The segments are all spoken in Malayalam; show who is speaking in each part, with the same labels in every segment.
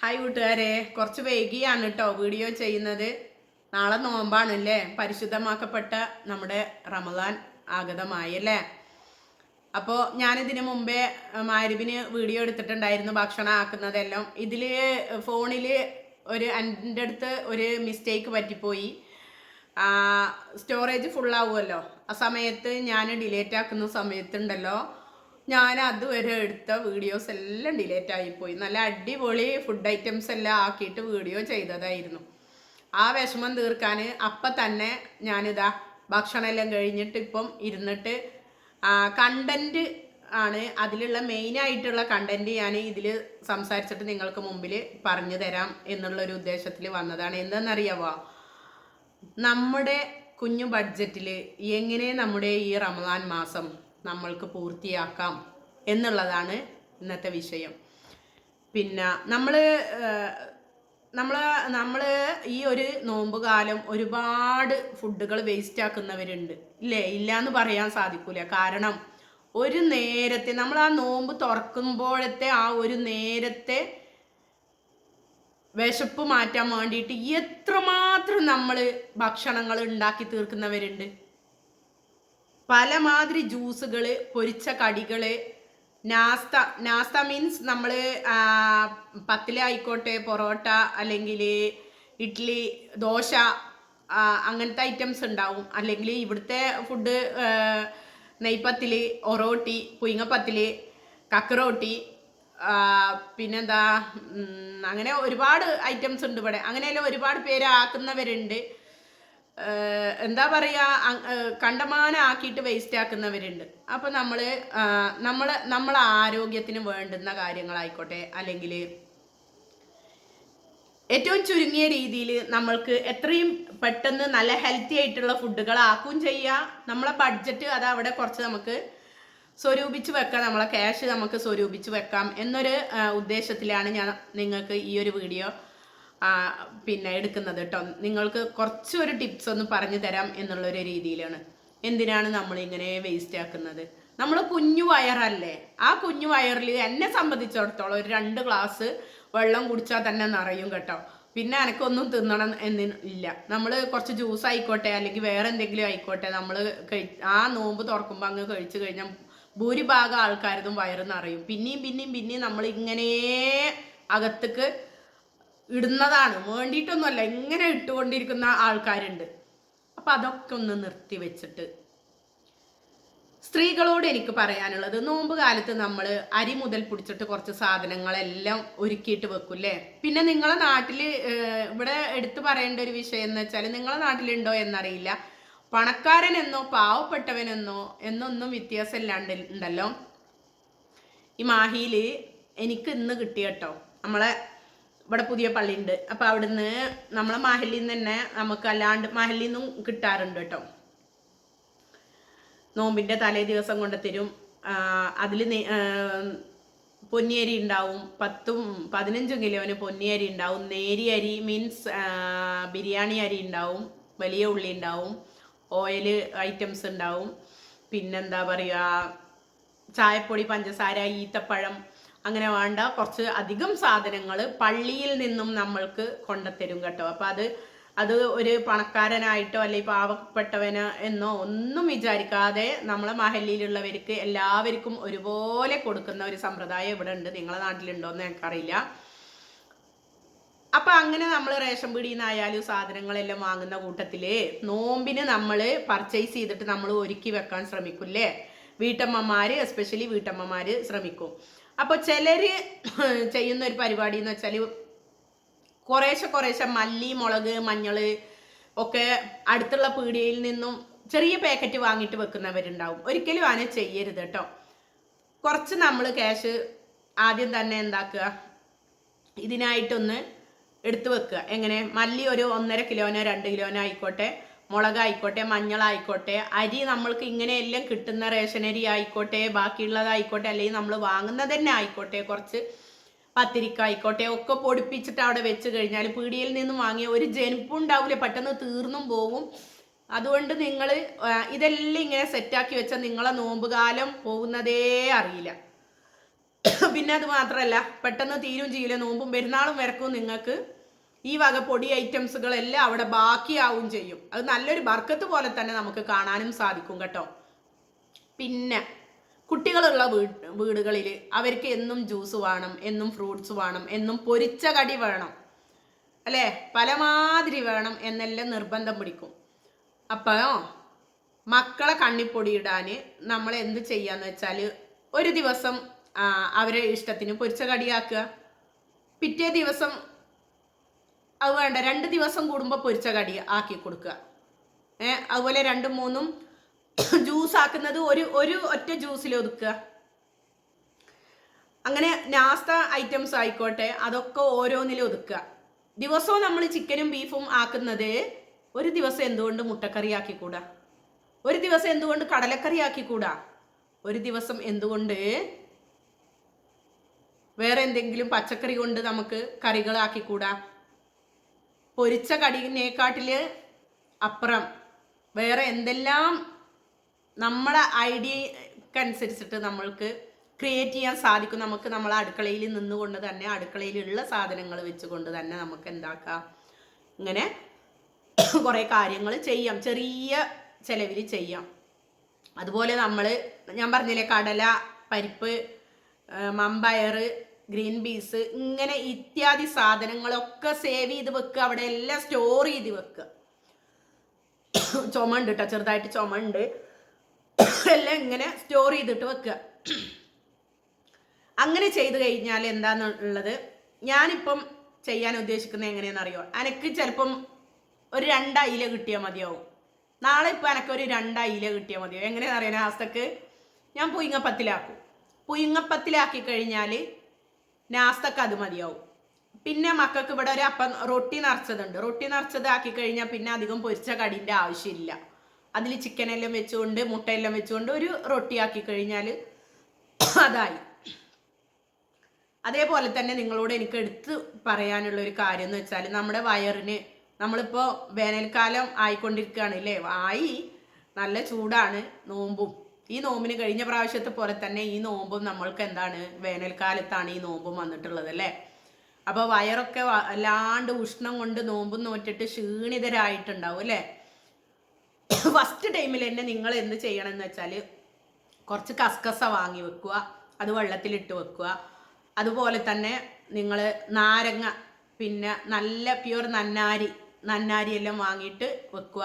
Speaker 1: ഹായ് കൂട്ടുകാരെ. കുറച്ച് വൈകിയാണ് കേട്ടോ വീഡിയോ ചെയ്യുന്നത്. നാളെ നോമ്പാണ് അല്ലേ പരിശുദ്ധമാക്കപ്പെട്ട നമ്മുടെ റമദാൻ ആഗതമായി അല്ലേ? അപ്പോൾ ഞാനിതിന് മുമ്പേ മാരുവിന് വീഡിയോ എടുത്തിട്ടുണ്ടായിരുന്നു ഭക്ഷണം ആക്കുന്നതെല്ലാം. ഇതിൽ ഫോണിൽ ഒരു എന്റെ അടുത്ത് ഒരു മിസ്റ്റേക്ക് പറ്റിപ്പോയി. സ്റ്റോറേജ് ഫുള്ളാവുമല്ലോ ആ സമയത്ത് ഞാൻ ഡിലേറ്റ് ആക്കുന്ന സമയത്തുണ്ടല്ലോ. ഞാൻ അതുവരെ എടുത്ത വീഡിയോസ് എല്ലാം ഡിലേറ്റ് ആയിപ്പോയി. നല്ല അടിപൊളി ഫുഡ് ഐറ്റംസ് എല്ലാം ആക്കിയിട്ട് വീഡിയോ ചെയ്തതായിരുന്നു. ആ വിഷമം തീർക്കാൻ അപ്പം തന്നെ ഞാനിതാ ഭക്ഷണമെല്ലാം കഴിഞ്ഞിട്ട് ഇപ്പം ഇരുന്നിട്ട് കണ്ടന്റ് ആണ് അതിലുള്ള മെയിൻ ആയിട്ടുള്ള കണ്ടന്റ് ഞാൻ ഇതിൽ സംസാരിച്ചിട്ട് നിങ്ങൾക്ക് മുമ്പിൽ പറഞ്ഞു തരാം എന്നുള്ളൊരു ഉദ്ദേശത്തിൽ വന്നതാണ്. എന്താണെന്നറിയാവോ നമ്മുടെ കുഞ്ഞു ബഡ്ജറ്റിൽ എങ്ങനെ നമ്മുടെ ഈ റമദാൻ മാസം നമ്മൾക്ക് പൂർത്തിയാക്കാം എന്നുള്ളതാണ് ഇന്നത്തെ വിഷയം. പിന്നെ നമ്മൾ നമ്മൾ നമ്മൾ ഈ ഒരു നോമ്പ് കാലം ഒരുപാട് ഫുഡുകൾ വേസ്റ്റ് ആക്കുന്നവരുണ്ട്. ഇല്ലേ? ഇല്ല എന്ന് പറയാൻ സാധിക്കൂല. കാരണം ഒരു നേരത്തെ നമ്മൾ ആ നോമ്പ് തുറക്കുമ്പോഴത്തെ ആ ഒരു നേരത്തെ വിശപ്പ് മാറ്റാൻ വേണ്ടിയിട്ട് എത്രമാത്രം നമ്മൾ ഭക്ഷണങ്ങൾ ഉണ്ടാക്കി തീർക്കുന്നവരുണ്ട്? പലമാതിരി ജ്യൂസുകൾ പൊരിച്ച കടികൾ നാസ്ത നാസ്ത മീൻസ് നമ്മൾ പത്തിലായിക്കോട്ടെ പൊറോട്ട അല്ലെങ്കിൽ ഇഡ്ഡലി ദോശ അങ്ങനത്തെ ഐറ്റംസ് ഉണ്ടാവും. അല്ലെങ്കിൽ ഇവിടുത്തെ ഫുഡ് നെയ്പ്പത്തിൽ ഒറോട്ടി പുയിങ്ങപ്പത്തിൽ കക്കറോട്ടി പിന്നെന്താ അങ്ങനെ ഒരുപാട് ഐറ്റംസ് ഉണ്ട് ഇവിടെ. അങ്ങനെയെല്ലാം ഒരുപാട് പേര് ആക്കുന്നവരുണ്ട്. ഏഹ് എന്താ പറയുക കണ്ടമാനാക്കിയിട്ട് വേസ്റ്റ് ആക്കുന്നവരുണ്ട്. അപ്പോൾ നമ്മൾ നമ്മൾ നമ്മളെ ആരോഗ്യത്തിന് വേണ്ടുന്ന കാര്യങ്ങളായിക്കോട്ടെ അല്ലെങ്കിൽ ഏറ്റവും ചുരുങ്ങിയ രീതിയിൽ നമ്മൾക്ക് എത്രയും പെട്ടെന്ന് നല്ല ഹെൽത്തി ആയിട്ടുള്ള ഫുഡുകൾ ആക്കുകയും ചെയ്യാം. നമ്മളെ ബഡ്ജറ്റ് അത് അവിടെ കുറച്ച് നമുക്ക് സ്വരൂപിച്ച് വെക്കാം നമ്മളെ ക്യാഷ് നമുക്ക് സ്വരൂപിച്ച് വെക്കാം എന്നൊരു ഉദ്ദേശത്തിലാണ് ഞാൻ നിങ്ങൾക്ക് ഈ ഒരു വീഡിയോ പിന്നെ എടുക്കുന്നത് കേട്ടോ നിങ്ങൾക്ക് കുറച്ചൊരു ടിപ്സ് ഒന്ന് പറഞ്ഞു തരാം എന്നുള്ളൊരു രീതിയിലാണ്. എന്തിനാണ് നമ്മൾ ഇങ്ങനെ വേസ്റ്റ് ആക്കുന്നത്? നമ്മൾ കുഞ്ഞു വയറല്ലേ? ആ കുഞ്ഞു വയറിൽ എന്നെ സംബന്ധിച്ചിടത്തോളം ഒരു രണ്ട് ഗ്ലാസ് വെള്ളം കുടിച്ചാൽ തന്നെ നിറയും കേട്ടോ. പിന്നെ എനക്കൊന്നും തിന്നണം എന്ന് ഇല്ല. നമ്മൾ കുറച്ച് ജ്യൂസ് ആയിക്കോട്ടെ അല്ലെങ്കിൽ വേറെ എന്തെങ്കിലും ആയിക്കോട്ടെ നമ്മൾ ആ നോമ്പ് തുറക്കുമ്പോൾ അങ്ങ് കഴിച്ചു കഴിഞ്ഞാൽ ഭൂരിഭാഗം ആൾക്കാരതും വയറ് നിറയും. പിന്നെയും പിന്നെയും പിന്നെയും നമ്മൾ ഇങ്ങനെ അകത്തേക്ക് ഇടുന്നതാണ്. വേണ്ടിയിട്ടൊന്നുമല്ല ഇങ്ങനെ ഇട്ടുകൊണ്ടിരിക്കുന്ന ആൾക്കാരുണ്ട്. അപ്പം അതൊക്കെ ഒന്ന് നിർത്തി വെച്ചിട്ട്. സ്ത്രീകളോട് എനിക്ക് പറയാനുള്ളത് നോമ്പ് കാലത്ത് നമ്മൾ അരി മുതൽ പിടിച്ചിട്ട് കുറച്ച് സാധനങ്ങളെല്ലാം ഒരുക്കിയിട്ട് വെക്കൂല്ലേ? പിന്നെ നിങ്ങളെ നാട്ടിൽ ഇവിടെ എടുത്തു പറയേണ്ട ഒരു വിഷയം എന്ന് വെച്ചാൽ നിങ്ങളെ നാട്ടിലുണ്ടോ എന്നറിയില്ല. പണക്കാരനെന്നോ പാവപ്പെട്ടവനെന്നോ എന്നൊന്നും വ്യത്യാസം ഇല്ലാണ്ട് ഉണ്ടല്ലോ. ഈ മാഹിയിൽ എനിക്ക് ഇന്ന് കിട്ടിയ കേട്ടോ നമ്മളെ ഇവിടെ പുതിയ പള്ളി പള്ളിയുണ്ട്. അപ്പം അവിടുന്ന് നമ്മളെ മഹലിൽ നിന്ന് തന്നെ നമുക്ക് അല്ലാണ്ട് മഹലിൽ നിന്നും കിട്ടാറുണ്ട് കേട്ടോ. നോമ്പിന്റെ തലേ ദിവസം കൊണ്ട് തരും. അതിൽ പൊന്നിയരി ഉണ്ടാവും. പത്തും പതിനഞ്ചും കിലോന് പൊന്നിയരി ഉണ്ടാവും. നേരിയ അരി മീൻസ് ബിരിയാണി അരി ഉണ്ടാവും. വലിയ ഉള്ളി ഉണ്ടാവും. ഓയിൽ ഐറ്റംസ് ഉണ്ടാവും. പിന്നെന്താ പറയുക ചായപ്പൊടി പഞ്ചസാര ഈത്തപ്പഴം അങ്ങനെ വേണ്ട. കുറച്ച് അധികം സാധനങ്ങൾ പള്ളിയിൽ നിന്നും നമ്മൾക്ക് കൊണ്ടുത്തരും കേട്ടോ. അപ്പം അത് അത് ഒരു പണക്കാരനായിട്ടോ അല്ലെങ്കിൽ പാവപ്പെട്ടവന് എന്നോ ഒന്നും വിചാരിക്കാതെ നമ്മളെ മഹല്ലിയിലുള്ളവർക്ക് എല്ലാവർക്കും ഒരുപോലെ കൊടുക്കുന്ന ഒരു സമ്പ്രദായം ഇവിടെ ഉണ്ട്. നിങ്ങളെ നാട്ടിലുണ്ടോ എന്ന് എനിക്കറിയില്ല അപ്പൊ അങ്ങനെ നമ്മൾ റേഷൻ പീടിയിൽ നിന്നായാലും സാധനങ്ങളെല്ലാം വാങ്ങുന്ന കൂട്ടത്തിൽ നോമ്പിന് നമ്മൾ പർച്ചേസ് ചെയ്തിട്ട് നമ്മൾ ഒരുക്കി വെക്കാൻ ശ്രമിക്കൂല്ലേ? വീട്ടമ്മമാര് എസ്പെഷ്യലി വീട്ടമ്മമാര് ശ്രമിക്കും. അപ്പൊ ചിലര് ചെയ്യുന്ന ഒരു പരിപാടി എന്ന് വെച്ചാൽ കുറേശ്ശെ കുറേശ്ശെ മല്ലി മുളക് മഞ്ഞൾ ഒക്കെ അടുത്തുള്ള പീടികയിൽ നിന്നും ചെറിയ പാക്കറ്റ് വാങ്ങിയിട്ട് വെക്കുന്നവരുണ്ടാവും. ഒരിക്കലും അങ്ങനെ ചെയ്യരുത് കേട്ടോ കുറച്ച് നമ്മൾ ക്യാഷ് ആദ്യം തന്നെ എന്താക്കുക? ഇതിനായിട്ടൊന്ന് എടുത്തു വെക്കുക. എങ്ങനെ? മല്ലി ഒരു ഒന്നര കിലോനോ രണ്ട് കിലോനോ ആയിക്കോട്ടെ. മുളകായിക്കോട്ടെ മഞ്ഞളായിക്കോട്ടെ അരി നമ്മൾക്ക് ഇങ്ങനെയെല്ലാം കിട്ടുന്ന റേഷൻ അരി ആയിക്കോട്ടെ ബാക്കിയുള്ളതായിക്കോട്ടെ അല്ലെങ്കിൽ നമ്മൾ വാങ്ങുന്നത് തന്നെ ആയിക്കോട്ടെ കുറച്ച് പത്തിരിക്കായിക്കോട്ടെ ഒക്കെ പൊടിപ്പിച്ചിട്ട് അവിടെ വെച്ച് കഴിഞ്ഞാൽ പീടികയിൽ നിന്നും വാങ്ങിയ ഒരു ജനിപ്പും ഉണ്ടാവില്ല പെട്ടെന്ന് തീർന്നും പോകും അതുകൊണ്ട് നിങ്ങൾ ഇതെല്ലാം ഇങ്ങനെ സെറ്റാക്കി വെച്ചാൽ നിങ്ങളെ നോമ്പുകാലം പോകുന്നതേ അറിയില്ല. പിന്നെ അത് മാത്രമല്ല പെട്ടെന്ന് തീരും ചെയ്യില്ല നോമ്പും പെരുന്നാളും വരക്കും നിങ്ങൾക്ക്. ഈ വക പൊടി ഐറ്റംസുകളെല്ലാം അവിടെ ബാക്കിയാവും ചെയ്യും. അത് നല്ലൊരു ബർക്കത്ത് പോലെ തന്നെ നമുക്ക് കാണാനും സാധിക്കും കേട്ടോ. പിന്നെ കുട്ടികളുള്ള വീട് വീടുകളിൽ അവർക്ക് എന്നും ജ്യൂസ് വേണം എന്നും ഫ്രൂട്ട്സ് വേണം എന്നും പൊരിച്ച കടി വേണം. അല്ലേ? പലമാതിരി വേണം എന്നെല്ലാം നിർബന്ധം പിടിക്കും. അപ്പോൾ മക്കളെ കണ്ണിപ്പൊടി ഇടാൻ നമ്മൾ എന്ത് ചെയ്യാന്ന് വെച്ചാൽ ഒരു ദിവസം അവരെ ഇഷ്ടത്തിന് പൊരിച്ച കടിയാക്കുക. പിറ്റേ ദിവസം അത് വേണ്ട രണ്ട് ദിവസം കൂടുമ്പോൾ പൊരിച്ച കടി ആക്കി കൊടുക്കുക. ഏഹ് അതുപോലെ രണ്ടും മൂന്നും ജ്യൂസ് ആക്കുന്നത് ഒരു ഒരു ഒറ്റ ജ്യൂസിൽ ഒതുക്കുക. അങ്ങനെ നാസ്ത ഐറ്റംസ് ആയിക്കോട്ടെ അതൊക്കെ ഓരോന്നിലും ഒതുക്കുക. ദിവസവും നമ്മൾ ചിക്കനും ബീഫും ആക്കുന്നത് ഒരു ദിവസം എന്തുകൊണ്ട് മുട്ടക്കറി ആക്കിക്കൂടാ? ഒരു ദിവസം എന്തുകൊണ്ട് കടലക്കറി ആക്കിക്കൂടാ? ഒരു ദിവസം എന്തുകൊണ്ട് വേറെ എന്തെങ്കിലും പച്ചക്കറി കൊണ്ട് നമുക്ക് കറികളാക്കിക്കൂടാ പൊരിച്ച കടിനേക്കാട്ടിൽ അപ്പുറം. വേറെ എന്തെല്ലാം നമ്മളെ ഐഡിയക്കനുസരിച്ചിട്ട് നമ്മൾക്ക് ക്രിയേറ്റ് ചെയ്യാൻ സാധിക്കും. നമുക്ക് നമ്മളെ അടുക്കളയിൽ നിന്നുകൊണ്ട് തന്നെ അടുക്കളയിലുള്ള സാധനങ്ങൾ വെച്ചുകൊണ്ട് തന്നെ നമുക്ക് എന്താക്കാം? ഇങ്ങനെ കുറേ കാര്യങ്ങൾ ചെയ്യാം. ചെറിയ ചിലവിൽ ചെയ്യാം. അതുപോലെ നമ്മൾ ഞാൻ പറഞ്ഞില്ലേ കടല പരിപ്പ് മമ്പയർ ഗ്രീൻ ബീസ് ഇങ്ങനെ ഇത്യാദി സാധനങ്ങളൊക്കെ സേവ് ചെയ്ത് വെക്കുക. അവിടെ എല്ലാം സ്റ്റോർ ചെയ്ത് വെക്കുക. ചുമ ഉണ്ട് കേട്ടോ ചെറുതായിട്ട് ചുമണ്ട് എല്ലാം ഇങ്ങനെ സ്റ്റോർ ചെയ്തിട്ട് വെക്കുക. അങ്ങനെ ചെയ്ത് കഴിഞ്ഞാൽ എന്താന്നുള്ളത് ഞാനിപ്പം ചെയ്യാൻ ഉദ്ദേശിക്കുന്നത് എങ്ങനെയാണെന്ന് അറിയോ എനിക്ക് ചിലപ്പം ഒരു രണ്ട് കിട്ടിയാൽ മതിയാവും. നാളെ ഇപ്പം എനിക്ക് ഒരു രണ്ട് കിട്ടിയാൽ മതിയാവും. എങ്ങനെയാണെന്ന് അറിയാൻ ആസ്തക്ക് ഞാൻ പുയിങ്ങപ്പത്തിലാക്കും. പുയിങ്ങപ്പത്തിലാക്കി കഴിഞ്ഞാൽ നാസ്തക്ക് അത് മതിയാവും. പിന്നെ മക്കൾക്ക് ഇവിടെ ഒരു അപ്പം റൊട്ടി നിറച്ചതുണ്ട്. റൊട്ടി നിറച്ചത് ആക്കി കഴിഞ്ഞാൽ പിന്നെ അധികം പൊരിച്ച കടീന്റെ ആവശ്യമില്ല. അതിൽ ചിക്കനെല്ലാം വെച്ചുകൊണ്ട് മുട്ടയെല്ലാം വെച്ചുകൊണ്ട് ഒരു റൊട്ടി ആക്കി കഴിഞ്ഞാൽ അതായി. അതേപോലെ തന്നെ നിങ്ങളോട് എനിക്ക് എടുത്ത് പറയാനുള്ള ഒരു കാര്യം എന്ന് വെച്ചാൽ നമ്മുടെ വയറിന് നമ്മളിപ്പോൾ വേനൽക്കാലം ആയിക്കൊണ്ടിരിക്കുകയാണ് അല്ലേ ആയി. നല്ല ചൂടാണ്. നോമ്പും ഈ നോമ്പിന് കഴിഞ്ഞ പ്രാവശ്യത്തെ പോലെ തന്നെ ഈ നോമ്പും നമ്മൾക്ക് എന്താണ്? വേനൽക്കാലത്താണ് ഈ നോമ്പും വന്നിട്ടുള്ളത് അല്ലേ? അപ്പോൾ വയറൊക്കെ വല്ലാണ്ട് ഉഷ്ണം കൊണ്ട് നോമ്പും നോറ്റിട്ട് ക്ഷീണിതരായിട്ടുണ്ടാവും അല്ലേ? ഫസ്റ്റ് ടൈമിൽ തന്നെ നിങ്ങൾ എന്ത് ചെയ്യണം എന്ന് വെച്ചാൽ കുറച്ച് കസ്കസ വാങ്ങി വെക്കുക അത് വെള്ളത്തിലിട്ട് വെക്കുക. അതുപോലെ തന്നെ നിങ്ങൾ നാരങ്ങ പിന്നെ നല്ല പ്യുവർ നന്നാരി നന്നാരി എല്ലാം വാങ്ങിയിട്ട് വെക്കുക.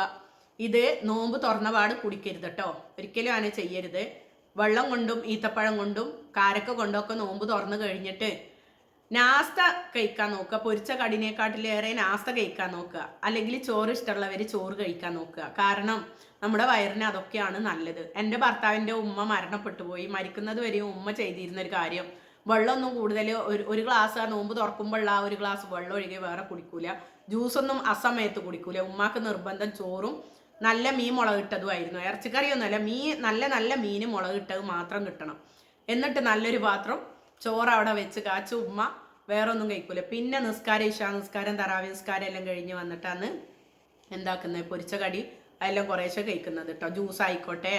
Speaker 1: ഇത് നോമ്പ് തുറന്ന പാട് കുടിക്കരുത് കേട്ടോ ഒരിക്കലും അങ്ങനെ ചെയ്യരുത്. വെള്ളം കൊണ്ടും ഈത്തപ്പഴം കൊണ്ടും കാരക്ക കൊണ്ടൊക്കെ നോമ്പ് തുറന്നു കഴിഞ്ഞിട്ട് നാസ്ത കഴിക്കാൻ നോക്കുക. പൊരിച്ച കടിനേക്കാട്ടിലേറെ നാസ്ത കഴിക്കാൻ നോക്കുക. അല്ലെങ്കിൽ ചോറ് ഇഷ്ടമുള്ളവർ ചോറ് കഴിക്കാൻ നോക്കുക. കാരണം നമ്മുടെ വയറിന് അതൊക്കെയാണ് നല്ലത്. എന്റെ ഭർത്താവിന്റെ ഉമ്മ മരണപ്പെട്ടു പോയി. മരിക്കുന്നത് വരെയും ഉമ്മ ചെയ്തിരുന്ന ഒരു കാര്യം. വെള്ളമൊന്നും കൂടുതൽ ഒരു ഒരു ഗ്ലാസ് നോമ്പ് തുറക്കുമ്പോഴുള്ള ആ ഒരു ഗ്ലാസ് വെള്ളം ഒഴികെ വേറെ കുടിക്കൂല. ജ്യൂസൊന്നും അസമയത്ത് കുടിക്കൂല. ഉമ്മാക്ക് നിർബന്ധം ചോറും നല്ല മീൻ മുളകിട്ടതുമായിരുന്നു ഇറച്ചിക്കറിയൊന്നുമല്ല മീൻ നല്ല നല്ല മീൻ മുളകിട്ടത് മാത്രം കിട്ടണം. എന്നിട്ട് നല്ലൊരു പാത്രം ചോറ് അവിടെ വെച്ച് കാച്ച ഉമ്മ വേറെ ഒന്നും കഴിക്കൂല. പിന്നെ നിസ്കാരം ഇഷാ നിസ്കാരം തറാവി നിസ്കാരം എല്ലാം കഴിഞ്ഞ് വന്നിട്ടാണ് എന്താക്കുന്നത് പൊരിച്ച കടി അതെല്ലാം കുറേശ്ശെ കഴിക്കുന്നത് കേട്ടോ. ജ്യൂസ് ആയിക്കോട്ടെ.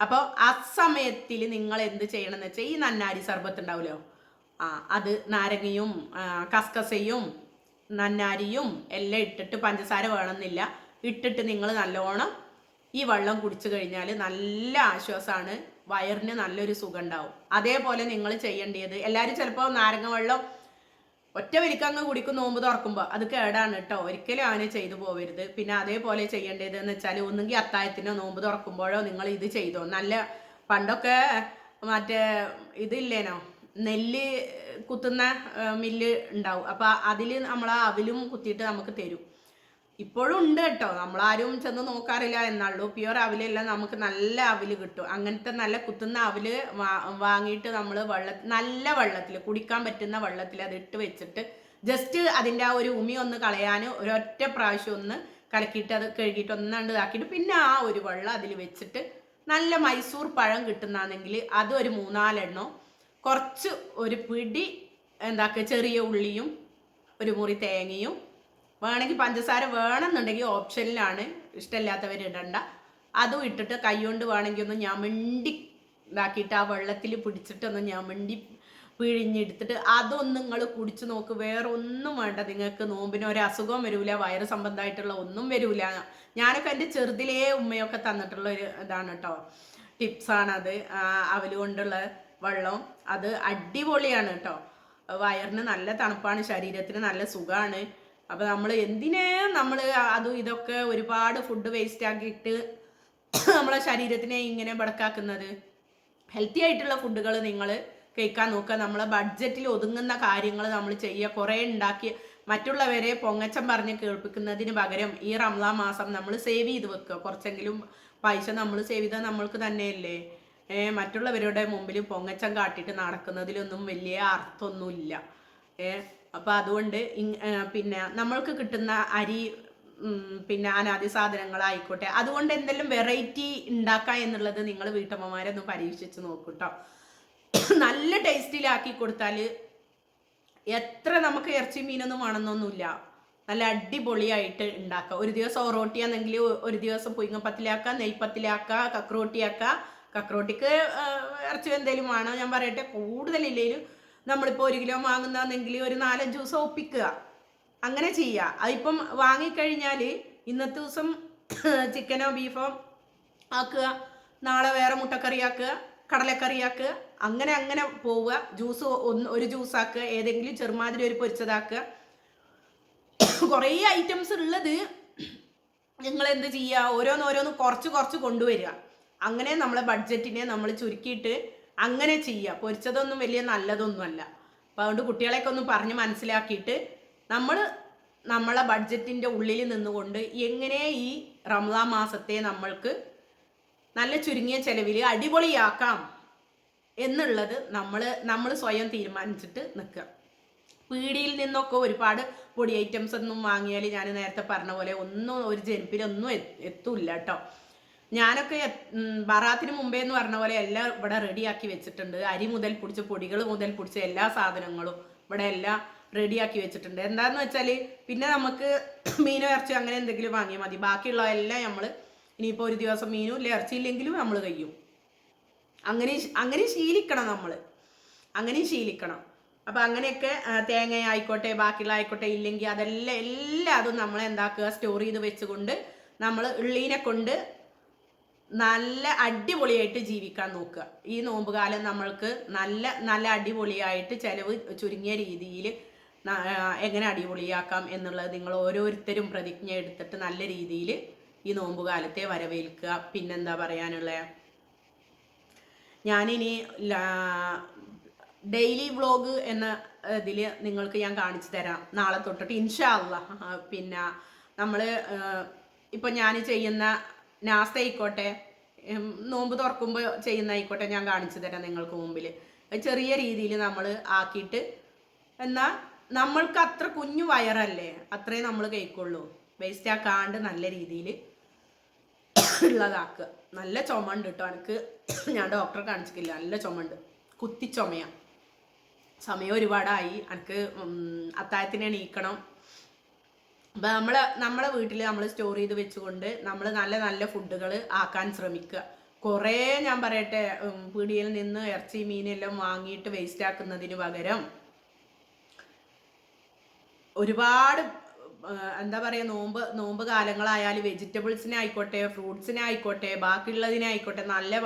Speaker 1: അപ്പോൾ ആ സമയത്തിൽ നിങ്ങൾ എന്ത് ചെയ്യണം എന്ന് വെച്ചാൽ ഈ നന്നാരി സർബത്ത് ഉണ്ടാവുമല്ലോ ആ അത് നാരങ്ങയും കസ്കസയും നന്നാരിയും എല്ലാം ഇട്ടിട്ട് പഞ്ചസാര വേണമെന്നില്ല. ഇട്ടിട്ട് നിങ്ങൾ നല്ലോണം ഈ വെള്ളം കുടിച്ചു കഴിഞ്ഞാൽ നല്ല ആശ്വാസമാണ് വയറിന് നല്ലൊരു സുഖം ഉണ്ടാവും അതേപോലെ നിങ്ങൾ ചെയ്യേണ്ടത് എല്ലാവരും ചിലപ്പോൾ നാരങ്ങ വെള്ളം ഒറ്റ വലിക്കങ്ങ് കുടിക്കും നോമ്പ് തുറക്കുമ്പോൾ അത് കേടാണ് കേട്ടോ ഒരിക്കലും അങ്ങനെ ചെയ്തു പോവരുത്. പിന്നെ അതേപോലെ ചെയ്യേണ്ടത് എന്ന് വെച്ചാൽ ഒന്നുകിൽ അത്തായത്തിനോ നോമ്പ് തുറക്കുമ്പോഴോ നിങ്ങൾ ഇത് ചെയ്തോ. നല്ല പണ്ടൊക്കെ മറ്റേ ഇതില്ലേനോ നെല്ല് കുത്തുന്ന മില്ല് ഉണ്ടാവും. അപ്പോൾ അതിൽ നമ്മൾ അവിലും കുത്തിയിട്ട് നമുക്ക് തരും. ഇപ്പോഴും ഉണ്ട് കേട്ടോ. നമ്മളാരും ചെന്ന് നോക്കാറില്ല. എന്നുള്ളൂ പ്യുവർ അവിലെല്ലാം നമുക്ക് നല്ല അവിൽ കിട്ടും. അങ്ങനത്തെ നല്ല കുത്തുന്ന അവിൽ വാങ്ങിയിട്ട് നമ്മൾ വെള്ള നല്ല വെള്ളത്തിൽ കുടിക്കാൻ പറ്റുന്ന വെള്ളത്തിൽ അത് ഇട്ട് വെച്ചിട്ട് ജസ്റ്റ് അതിന്റെ ആ ഒരു ഉമി ഒന്ന് കളയാൻ ഒരൊറ്റ പ്രാവശ്യം ഒന്ന് കലക്കിയിട്ട് അത് കഴുകിയിട്ട് ഒന്നാണ്ട് ഇതാക്കിയിട്ട് പിന്നെ ആ ഒരു വെള്ളം അതിൽ വെച്ചിട്ട് നല്ല മൈസൂർ പഴം കിട്ടുന്നാണെങ്കിൽ അത് ഒരു മൂന്നാലെണ്ണോ കുറച്ച് ഒരു പിടി എന്താക്കുക ചെറിയ ഉള്ളിയും ഒരു മുറി തേങ്ങയും വേണമെങ്കിൽ പഞ്ചസാര വേണമെന്നുണ്ടെങ്കിൽ ഓപ്ഷനിലാണ്. ഇഷ്ടമില്ലാത്തവർ ഇടണ്ട. അതും ഇട്ടിട്ട് കൈകൊണ്ട് വേണമെങ്കിൽ ഒന്ന് ഞമണ്ടി ഇതാക്കിയിട്ട് ആ വെള്ളത്തിൽ പിടിച്ചിട്ടൊന്ന് ഞമണ്ടി പിഴിഞ്ഞെടുത്തിട്ട് അതൊന്നും നിങ്ങൾ കുടിച്ച് നോക്ക്. വേറെ ഒന്നും വേണ്ട. നിങ്ങൾക്ക് നോമ്പിന് ഒരു അസുഖം വരൂല. വയറ് സംബന്ധമായിട്ടുള്ള ഒന്നും വരൂല. ഞാനൊക്കെ എന്റെ ചെറുതിലേ ഉമ്മയൊക്കെ തന്നിട്ടുള്ള ഒരു ഇതാണ് കേട്ടോ ടിപ്സാണത് അവൽ കൊണ്ടുള്ള വെള്ളം. അത് അടിപൊളിയാണ് കേട്ടോ വയറിന് നല്ല തണുപ്പാണ്. ശരീരത്തിന് നല്ല സുഖമാണ് അപ്പോൾ നമ്മൾ എന്തിനേ നമ്മൾ അതും ഇതൊക്കെ ഒരുപാട് ഫുഡ് വേസ്റ്റ് ആക്കിയിട്ട് നമ്മളെ ശരീരത്തിനെ ഇങ്ങനെ ബടക്കാക്കുന്നത് ഹെൽത്തി ആയിട്ടുള്ള ഫുഡുകൾ നിങ്ങൾ കഴിക്കാൻ നോക്കുക. നമ്മളെ ബഡ്ജറ്റിൽ ഒതുങ്ങുന്ന കാര്യങ്ങൾ നമ്മൾ ചെയ്യുക. കുറേ ഉണ്ടാക്കി മറ്റുള്ളവരെ പൊങ്ങച്ചം പറഞ്ഞ് കേൾപ്പിക്കുന്നതിന് പകരം ഈ റംലാ മാസം നമ്മൾ സേവ് ചെയ്ത് വെക്കുക. കുറച്ചെങ്കിലും പൈസ നമ്മൾ സേവ് ചെയ്താൽ നമ്മൾക്ക് തന്നെയല്ലേ? ഏഹ് മറ്റുള്ളവരുടെ മുമ്പിൽ പൊങ്ങച്ചം കാട്ടിയിട്ട് നടക്കുന്നതിലൊന്നും വലിയ അർത്ഥമൊന്നുമില്ല. ഏ അപ്പം അതുകൊണ്ട് പിന്നെ നമ്മൾക്ക് കിട്ടുന്ന അരി പിന്നെ അനാദി സാധനങ്ങളായിക്കോട്ടെ അതുകൊണ്ട് എന്തെങ്കിലും വെറൈറ്റി ഉണ്ടാക്കാം എന്നുള്ളത് നിങ്ങൾ വീട്ടമ്മമാരൊന്ന് പരീക്ഷിച്ച് നോക്കൂട്ടോ നല്ല ടേസ്റ്റിലാക്കി കൊടുത്താൽ എത്ര നമുക്ക് ഇറച്ചി മീനൊന്നും വേണമെന്നൊന്നുമില്ല. നല്ല അടിപൊളിയായിട്ട് ഉണ്ടാക്കുക ഒരു ദിവസം ഒറോട്ടിയാണെങ്കിൽ ഒരു ദിവസം പുയിങ്ങപ്പത്തിലാക്കുക നെയ്പ്പത്തിലാക്കുക കക്രോട്ടിയാക്കുക കക്രോട്ടിക്ക് ഇറച്ചി എന്തെങ്കിലും വേണോ ഞാൻ പറയട്ടെ. കൂടുതലില്ലേലും നമ്മളിപ്പോൾ ഒരു കിലോ വാങ്ങുന്നതെങ്കിൽ ഒരു നാലഞ്ച് ദിവസം ഒപ്പിക്കുക. അങ്ങനെ ചെയ്യുക. അതിപ്പം വാങ്ങിക്കഴിഞ്ഞാൽ ഇന്നത്തെ ദിവസം ചിക്കനോ ബീഫോ ആക്കുക. നാളെ വേറെ മുട്ടക്കറിയാക്കുക കടലക്കറിയാക്കുക അങ്ങനെ അങ്ങനെ പോവുക. ജ്യൂസ് ഒന്ന് ഒരു ജ്യൂസ് ആക്കുക. ഏതെങ്കിലും ചെറുമാതിരി ഒരു പൊരിച്ചതാക്കുക. കുറേ ഐറ്റംസ് ഉള്ളത് നിങ്ങൾ എന്ത് ചെയ്യുക ഓരോന്നോരോന്ന് കുറച്ച് കുറച്ച് കൊണ്ടുവരിക. അങ്ങനെ നമ്മളെ ബഡ്ജറ്റിനെ നമ്മൾ ചുരുക്കിയിട്ട് അങ്ങനെ ചെയ്യുക. പൊരിച്ചതൊന്നും വലിയ നല്ലതൊന്നുമല്ല. അപ്പം അതുകൊണ്ട് കുട്ടികളെയൊക്കെ ഒന്ന് പറഞ്ഞ് മനസ്സിലാക്കിയിട്ട് നമ്മൾ നമ്മളെ ബഡ്ജറ്റിന്റെ ഉള്ളിൽ നിന്നുകൊണ്ട് എങ്ങനെ ഈ റംസാൻ മാസത്തെ നമ്മൾക്ക് നല്ല ചുരുങ്ങിയ ചെലവിൽ അടിപൊളിയാക്കാം എന്നുള്ളത് നമ്മൾ നമ്മൾ സ്വയം തീരുമാനിച്ചിട്ട് നിൽക്കുക. പീടിയിൽ നിന്നൊക്കെ ഒരുപാട് പൊടി ഐറ്റംസ് ഒന്നും വാങ്ങിയാൽ ഞാൻ നേരത്തെ പറഞ്ഞ പോലെ ഒന്നും ഒരു ജനിപ്പിലൊന്നും എത്തൂല്ല കേട്ടോ. ഞാനൊക്കെ ബറാത്തിന് മുമ്പേ എന്ന് പറഞ്ഞ പോലെ എല്ലാം ഇവിടെ റെഡിയാക്കി വെച്ചിട്ടുണ്ട്. അരി മുതൽ പിടിച്ച് പൊടികൾ മുതൽ പിടിച്ച് എല്ലാ സാധനങ്ങളും ഇവിടെ എല്ലാം റെഡിയാക്കി വെച്ചിട്ടുണ്ട്. എന്താന്ന് വെച്ചാൽ പിന്നെ നമുക്ക് മീനോ ഇറച്ചി അങ്ങനെ എന്തെങ്കിലും വാങ്ങിയാൽ മതി. ബാക്കിയുള്ള എല്ലാം നമ്മൾ ഇനിയിപ്പോൾ ഒരു ദിവസം മീനും ഇല്ല ഇറച്ചി ഇല്ലെങ്കിലും നമ്മൾ കഴിയും. അങ്ങനെ അങ്ങനെ ശീലിക്കണം നമ്മൾ അങ്ങനെ ശീലിക്കണം. അപ്പം അങ്ങനെയൊക്കെ തേങ്ങ ആയിക്കോട്ടെ ബാക്കിയുള്ള ആയിക്കോട്ടെ ഇല്ലെങ്കിൽ അതെല്ലാം എല്ലാം അതും നമ്മൾ എന്താക്കുക സ്റ്റോർ ചെയ്ത് വെച്ചുകൊണ്ട് നമ്മൾ ഉള്ളീനെ കൊണ്ട് നല്ല അടിപൊളിയായിട്ട് ജീവിക്കാൻ നോക്കുക. ഈ നോമ്പുകാലം നമ്മൾക്ക് നല്ല നല്ല അടിപൊളിയായിട്ട് ചിലവ് ചുരുങ്ങിയ രീതിയിൽ എങ്ങനെ അടിപൊളിയാക്കാം എന്നുള്ളത് നിങ്ങൾ ഓരോരുത്തരും പ്രതിജ്ഞ എടുത്തിട്ട് നല്ല രീതിയിൽ ഈ നോമ്പുകാലത്തെ വരവേൽക്കുക. പിന്നെന്താ പറയാനുള്ളത് ഞാനിനി ഡെയിലി വ്ളോഗ് എന്ന ഇതിൽ നിങ്ങൾക്ക് ഞാൻ കാണിച്ചു തരാം. നാളെ തൊട്ടിട്ട് ഇൻഷാല്ല പിന്നെ നമ്മൾ ഇപ്പം ഞാൻ ചെയ്യുന്ന നാസ്ത ആയിക്കോട്ടെ നോമ്പ് തുറക്കുമ്പോൾ ചെയ്യുന്ന ആയിക്കോട്ടെ ഞാൻ കാണിച്ചു തരാം നിങ്ങൾക്ക് മുമ്പിൽ ചെറിയ രീതിയിൽ നമ്മൾ ആക്കിയിട്ട് എന്നാൽ നമ്മൾക്ക് അത്ര കുഞ്ഞു വയറല്ലേ അത്രേ നമ്മൾ കഴിക്കുള്ളൂ. വേസ്റ്റ് ആക്കാണ്ട് നല്ല രീതിയിൽ ഉള്ളതാക്കുക. നല്ല ചുമണ്ട് കേട്ടോ എനിക്ക് ഞാൻ ഡോക്ടറെ കാണിച്ചിട്ടില്ല. നല്ല ചുമണ്ട്. കുത്തി ചുമയാ സമയം ഒരുപാടായി എനിക്ക് അത്താഴത്തിന് എണീക്കണം. അപ്പം നമ്മളെ നമ്മളെ വീട്ടിൽ നമ്മൾ സ്റ്റോർ ചെയ്ത് വെച്ചുകൊണ്ട് നമ്മൾ നല്ല നല്ല ഫുഡുകൾ ആക്കാൻ ശ്രമിക്കുക. കുറേ ഞാൻ പറയട്ടെ പീടിയിൽ നിന്ന് ഇറച്ചി മീനെല്ലാം വാങ്ങിയിട്ട് വേസ്റ്റ് ആക്കുന്നതിന് പകരം ഒരുപാട് എന്താ പറയുക നോമ്പ് നോമ്പ് കാലങ്ങളായാലും വെജിറ്റബിൾസിനെ ആയിക്കോട്ടെ ഫ്രൂട്ട്സിനെ ആയിക്കോട്ടെ ബാക്കിയുള്ളതിനായിക്കോട്ടെ നല്ല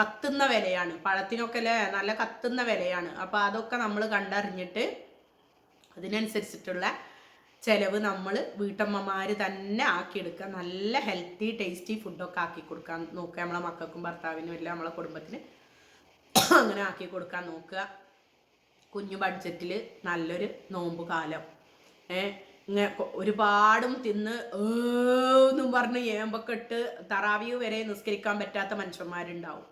Speaker 1: കത്തുന്ന വിലയാണ്. പഴത്തിനൊക്കെ അല്ലേ നല്ല കത്തുന്ന വിലയാണ്. അപ്പോൾ അതൊക്കെ നമ്മൾ കണ്ടറിഞ്ഞിട്ട് അതിനനുസരിച്ചിട്ടുള്ള ചിലവ് നമ്മൾ വീട്ടമ്മമാർ തന്നെ ആക്കിയെടുക്കുക. നല്ല ഹെൽത്തി ടേസ്റ്റി ഫുഡൊക്കെ ആക്കി കൊടുക്കാൻ നോക്കുക. നമ്മളെ മക്കൾക്കും ഭർത്താവിനും എല്ലാം നമ്മളെ കുടുംബത്തിന് അങ്ങനെ ആക്കി കൊടുക്കാൻ നോക്കുക. കുഞ്ഞു ബഡ്ജറ്റിൽ നല്ലൊരു നോമ്പ് കാലം. ഏ ഇങ്ങനെ ഒരുപാടും തിന്ന് ഏന്നും പറഞ്ഞ് ഏമ്പൊക്കെ ഇട്ട് വരെ നിസ്കരിക്കാൻ പറ്റാത്ത മനുഷ്യന്മാരുണ്ടാവും.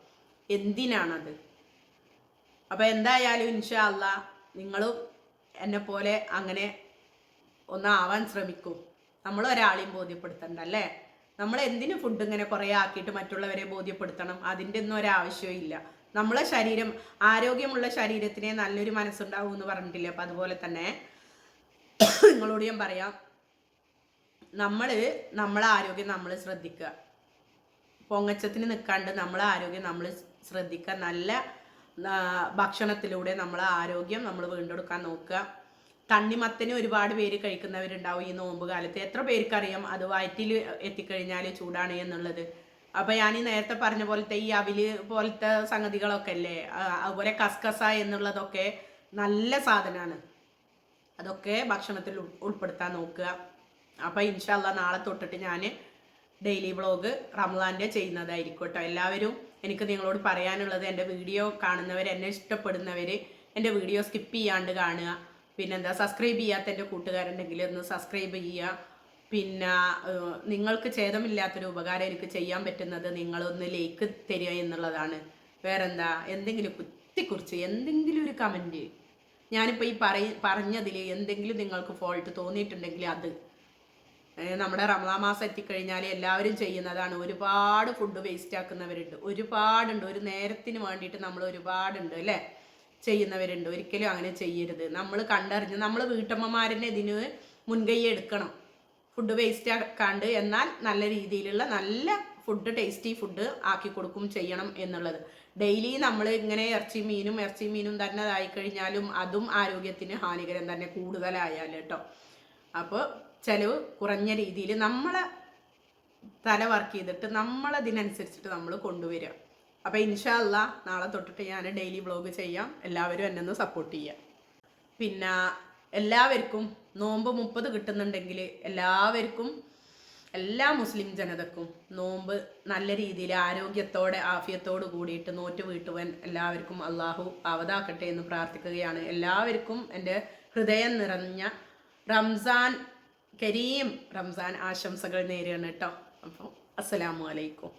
Speaker 1: എന്തിനാണത്? അപ്പം എന്തായാലും ഇൻഷാ അല്ല നിങ്ങളും എന്നെ പോലെ അങ്ങനെ ഒന്നാവാൻ ശ്രമിക്കൂ. നമ്മൾ ഒരാളെയും ബോധ്യപ്പെടുത്തണ്ട അല്ലേ നമ്മൾ എന്തിനു ഫുഡ് ഇങ്ങനെ കുറേ ആക്കിയിട്ട് മറ്റുള്ളവരെ ബോധ്യപ്പെടുത്തണം. അതിന്റെ ഒന്നും ഒരാവശ്യവും ഇല്ല. നമ്മളെ ശരീരം ആരോഗ്യമുള്ള ശരീരത്തിനെ നല്ലൊരു മനസ്സുണ്ടാവും എന്ന് പറഞ്ഞിട്ടില്ലേ? അപ്പം അതുപോലെ തന്നെ നിങ്ങളോട് ഞാൻ പറയാം. നമ്മൾ നമ്മളെ ആരോഗ്യം നമ്മൾ ശ്രദ്ധിക്കുക. പൊങ്ങച്ചത്തിന് നിൽക്കാണ്ട് നമ്മളെ ആരോഗ്യം നമ്മൾ ശ്രദ്ധിക്കുക. നല്ല ഭക്ഷണത്തിലൂടെ നമ്മളെ ആരോഗ്യം നമ്മൾ വീണ്ടെടുക്കാൻ നോക്കുക. തണ്ണിമത്തന് ഒരുപാട് പേര് കഴിക്കുന്നവരുണ്ടാവും ഈ നോമ്പ് കാലത്ത്. എത്ര പേർക്കറിയാം അത് വയറ്റിൽ എത്തിക്കഴിഞ്ഞാൽ ചൂടാണ് എന്നുള്ളത്. അപ്പം ഞാൻ ഈ നേരത്തെ പറഞ്ഞ പോലത്തെ ഈ അവിൽ പോലത്തെ സംഗതികളൊക്കെ അല്ലേ അതുപോലെ കസ്കസ എന്നുള്ളതൊക്കെ നല്ല സാധനമാണ് അതൊക്കെ ഭക്ഷണത്തിൽ ഉൾപ്പെടുത്താൻ നോക്കുക. അപ്പം ഇൻഷാല്ല നാളെ തൊട്ടിട്ട് ഞാൻ ഡെയിലി വ്ളോഗ് റംലാന്റെ ചെയ്യുന്നതായിരിക്കും കേട്ടോ. എല്ലാവരും എനിക്ക് നിങ്ങളോട് പറയാനുള്ളത് എന്റെ വീഡിയോ കാണുന്നവർ എന്നെ ഇഷ്ടപ്പെടുന്നവർ എന്റെ വീഡിയോ സ്കിപ്പ് ചെയ്യാണ്ട് കാണുക. പിന്നെന്താ സബ്സ്ക്രൈബ് ചെയ്യാത്ത എന്റെ കൂട്ടുകാരുണ്ടെങ്കിൽ ഒന്ന് സബ്സ്ക്രൈബ് ചെയ്യുക. പിന്നെ നിങ്ങൾക്ക് ഛേദമില്ലാത്തൊരു ഉപകാരം എനിക്ക് ചെയ്യാൻ പറ്റുന്നത് നിങ്ങളൊന്ന് ലൈക്ക് തരിക എന്നുള്ളതാണ്. വേറെന്താ എന്തെങ്കിലും കുത്തിക്കുറിച്ച് എന്തെങ്കിലും ഒരു കമന്റ് ഞാനിപ്പോൾ ഈ പറയ പറഞ്ഞതിൽ എന്തെങ്കിലും നിങ്ങൾക്ക് ഫോൾട്ട് തോന്നിയിട്ടുണ്ടെങ്കിൽ അത്. നമ്മുടെ റമദാ മാസം എത്തിക്കഴിഞ്ഞാൽ എല്ലാവരും ചെയ്യുന്നതാണ്. ഒരുപാട് ഫുഡ് വേസ്റ്റ് ആക്കുന്നവരുണ്ട്. ഒരുപാടുണ്ട്. ഒരു നേരത്തിന് വേണ്ടിയിട്ട് നമ്മൾ ഒരുപാടുണ്ട് അല്ലേ? ചെയ്യുന്നവരുണ്ട്. ഒരിക്കലും അങ്ങനെ ചെയ്യരുത്. നമ്മൾ കണ്ടറിഞ്ഞ് നമ്മൾ വീട്ടമ്മമാരനെ ഇതിന് മുൻകൈ എടുക്കണം. ഫുഡ് വേസ്റ്റ് ആക്കാണ്ട് എന്നാൽ നല്ല രീതിയിലുള്ള നല്ല ഫുഡ് ടേസ്റ്റി ഫുഡ് ആക്കി കൊടുക്കും ചെയ്യണം എന്നുള്ളത്. ഡെയിലി നമ്മൾ ഇങ്ങനെ ഇറച്ചി മീനും ഇറച്ചി മീനും തന്നെ ആയിക്കഴിഞ്ഞാലും അതും ആരോഗ്യത്തിന് ഹാനികരം തന്നെ കൂടുതലായാൽ കേട്ടോ അപ്പോൾ ചിലവ് കുറഞ്ഞ രീതിയിൽ നമ്മളെ തല വർക്ക് ചെയ്തിട്ട് നമ്മളതിനനുസരിച്ചിട്ട് നമ്മൾ കൊണ്ടുവരിക. അപ്പോൾ ഇൻഷാല്ല നാളെ തൊട്ടിട്ട് ഞാൻ ഡെയിലി വ്ളോഗ് ചെയ്യാം. എല്ലാവരും എന്നെ ഒന്ന് സപ്പോർട്ട് ചെയ്യാം. പിന്നെ എല്ലാവർക്കും നോമ്പ് മുപ്പത് കിട്ടുന്നുണ്ടെങ്കിൽ എല്ലാവർക്കും എല്ലാ മുസ്ലിം ജനതക്കും നോമ്പ് നല്ല രീതിയിൽ ആരോഗ്യത്തോടെ ആഫിയത്തോട് കൂടിയിട്ട് നോറ്റ് വീട്ടുവാൻ എല്ലാവർക്കും അള്ളാഹു അവതാക്കട്ടെ എന്ന് പ്രാർത്ഥിക്കുകയാണ്. എല്ലാവർക്കും എന്റെ ഹൃദയം നിറഞ്ഞ റംസാൻ കരീം റംസാൻ ആശംസകൾ നേരുകയാണ് കേട്ടോ. അപ്പോൾ അസ്സലാമു അലൈക്കും.